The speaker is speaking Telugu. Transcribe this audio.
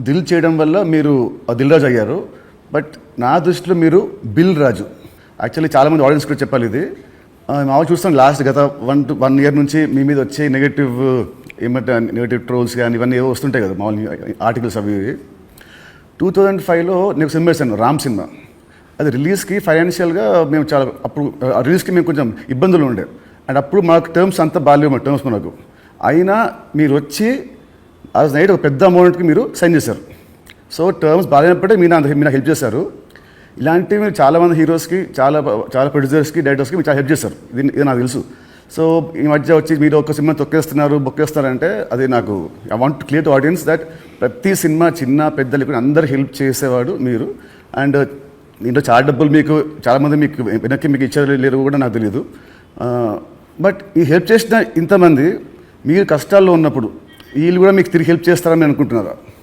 దిల్ చేయడం వల్ల మీరు దిల్ రాజు అయ్యారు. బట్ నా దృష్టిలో మీరు బిల్ రాజు. యాక్చువల్లీ చాలామంది ఆడియన్స్ కూడా చెప్పాలి ఇది. ఆ, మామూలు చూస్తాం లాస్ట్ గత వన్ టు వన్ ఇయర్ నుంచి మీ మీద వచ్చే నెగటివ్ ఏమంటే నెగటివ్ ట్రోల్స్ కానీ ఇవన్నీ ఏవో వస్తుంటాయి కదా మామూలు ఆర్టికల్స్ అవి టూ థౌజండ్ ఫైవ్లో నేను సినిమా వేసాను రామ్ సినిమా. అది రిలీజ్కి ఫైనాన్షియల్గా మేము చాలా అప్పుడు ఆ రిలీజ్కి మేము కొంచెం ఇబ్బందులు ఉండే. అండ్ అప్పుడు మాకు టర్మ్స్ అంతా బాగాలేవు మా టర్మ్స్ మనకు అయినా మీరు వచ్చి ఆ నైట్ ఒక పెద్ద అమౌంట్కి మీరు సైన్ చేశారు. సో టర్మ్స్ బాగాలేనప్పుడే మీరు అంత మీరు హెల్ప్ చేశారు. ఇలాంటివి మీరు చాలామంది హీరోస్కి చాలా చాలా ప్రొడ్యూసర్స్కి డైరెక్టర్స్కి మీరు చాలా హెల్ప్ చేశారు. ఇది ఇది నాకు తెలుసు. సో ఈ మధ్య వచ్చి మీరు ఒక సినిమా తొక్కేస్తున్నారు బొక్కేస్తారంటే అది నాకు I want clear to audience that ప్రతి సినిమా చిన్న పెద్ద లేకుండా అందరు హెల్ప్ చేసేవాడు మీరు. అండ్ uh, దీంట్లో చాలా డబ్బులు మీకు చాలామంది మీకు వెనక్కి మీకు ఇచ్చారు లేరు కూడా నాకు తెలియదు బట్ uh, ఈ హెల్ప్ చేసిన ఇంతమంది మీరు కష్టాల్లో ఉన్నప్పుడు వీళ్ళు కూడా మీకు తిరిగి హెల్ప్ చేస్తారని అనుకుంటున్నారా?